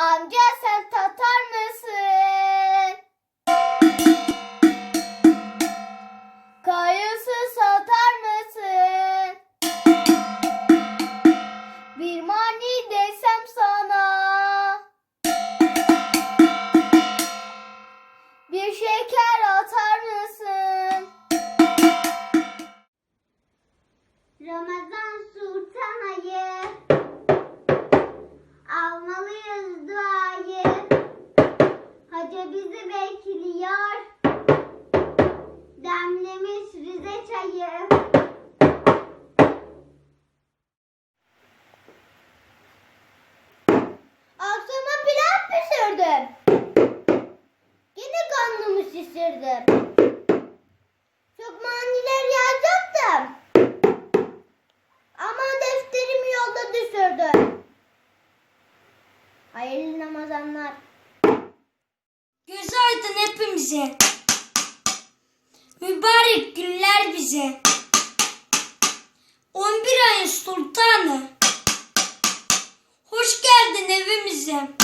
Amca sen tatar mısın? Kayısı satar mısın? Bir mani desem sana. Bir şeker atar mısın? Ramazan Sultan ayı çayı Akşama pilav pişirdim Yine karnımı şişirdim Çok maniler yazacaktım ama defterimi yolda düşürdüm. Hayırlı Ramazanlar. Göz aydın hepimize. Gülerek güller bize. 11 ayın sultanı. Hoş geldin evimize.